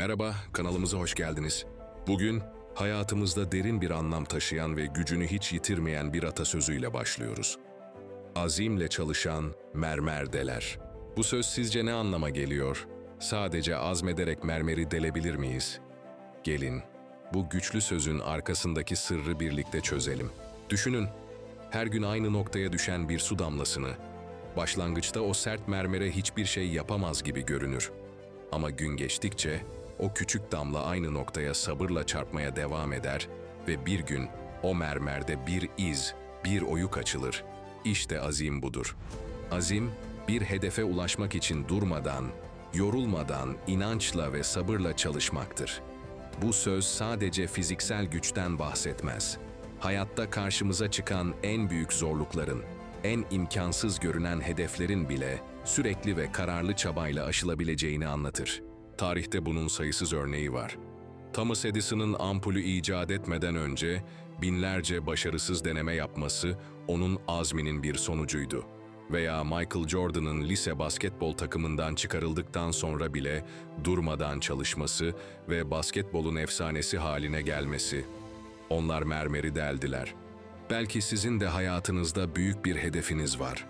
Merhaba, kanalımıza hoş geldiniz. Bugün hayatımızda derin bir anlam taşıyan ve gücünü hiç yitirmeyen bir atasözüyle başlıyoruz. Azimle çalışan mermerdeler. Bu söz sizce ne anlama geliyor? Sadece azmederek mermeri delebilir miyiz? Gelin, bu güçlü sözün arkasındaki sırrı birlikte çözelim. Düşünün, her gün aynı noktaya düşen bir su damlasını. Başlangıçta o sert mermere hiçbir şey yapamaz gibi görünür. Ama gün geçtikçe o küçük damla aynı noktaya sabırla çarpmaya devam eder ve bir gün o mermerde bir iz, bir oyuk açılır. İşte azim budur. Azim, bir hedefe ulaşmak için durmadan, yorulmadan, inançla ve sabırla çalışmaktır. Bu söz sadece fiziksel güçten bahsetmez. Hayatta karşımıza çıkan en büyük zorlukların, en imkansız görünen hedeflerin bile sürekli ve kararlı çabayla aşılabileceğini anlatır. Tarihte bunun sayısız örneği var. Thomas Edison'ın ampulü icat etmeden önce binlerce başarısız deneme yapması onun azminin bir sonucuydu. Veya Michael Jordan'ın lise basketbol takımından çıkarıldıktan sonra bile durmadan çalışması ve basketbolun efsanesi haline gelmesi. Onlar mermeri deldiler. Belki sizin de hayatınızda büyük bir hedefiniz var.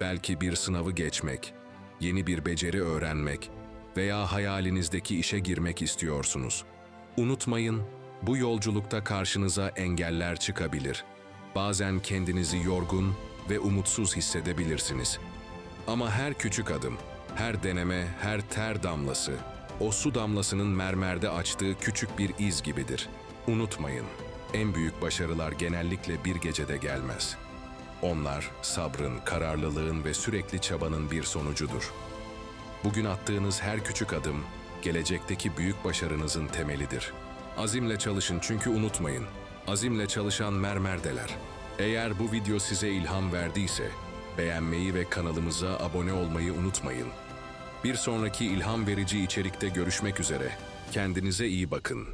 Belki bir sınavı geçmek, yeni bir beceri öğrenmek veya hayalinizdeki işe girmek istiyorsunuz. Unutmayın, bu yolculukta karşınıza engeller çıkabilir. Bazen kendinizi yorgun ve umutsuz hissedebilirsiniz. Ama her küçük adım, her deneme, her ter damlası, o su damlasının mermerde açtığı küçük bir iz gibidir. Unutmayın, en büyük başarılar genellikle bir gecede gelmez. Onlar sabrın, kararlılığın ve sürekli çabanın bir sonucudur. Bugün attığınız her küçük adım, gelecekteki büyük başarınızın temelidir. Azimle çalışın çünkü unutmayın, azimle çalışan mermerdeler. Eğer bu video size ilham verdiyse, beğenmeyi ve kanalımıza abone olmayı unutmayın. Bir sonraki ilham verici içerikte görüşmek üzere. Kendinize iyi bakın.